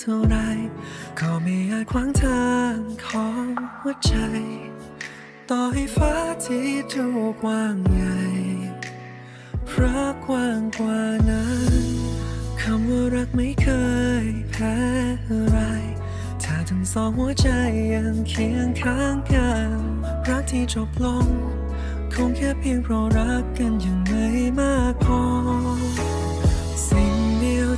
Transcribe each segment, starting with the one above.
เท่าไร ก็ไม่อาจขวางทางของหัวใจ ต่อให้ฟ้าที่ดูกว้างใหญ่พรักกว้างกว่านั้นคำว่ารักไม่เคยแพ้อะไร ถ้าทั้งสองหัวใจยังเคียงข้างกัน รักที่จบลง คงแค่เพียงเพราะรักกันยังไม่มากพอ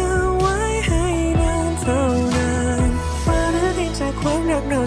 อ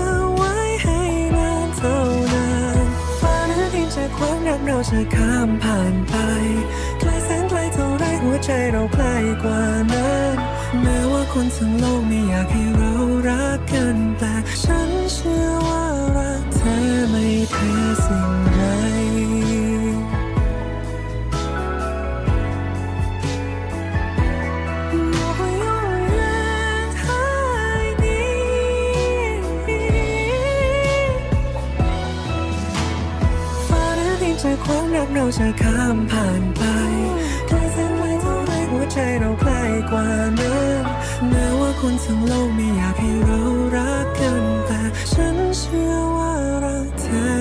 อ ใช้ข้ามผ่านไปไกลแสนไกลเท่าไรหัวใจเราใกล้กว่านั้น แม้ว่าคนทั้งโลกไม่อยากให้เรารัก จความรักเราจะข้ามผ่านไปไกลแสนไว้เท่าไรหัวใจเราใกล้กว่านั้นแม้ว่าคนทั้งโลกไม่อยากให้เรารักกันแต่ฉันเชื่อว่ารักเธอ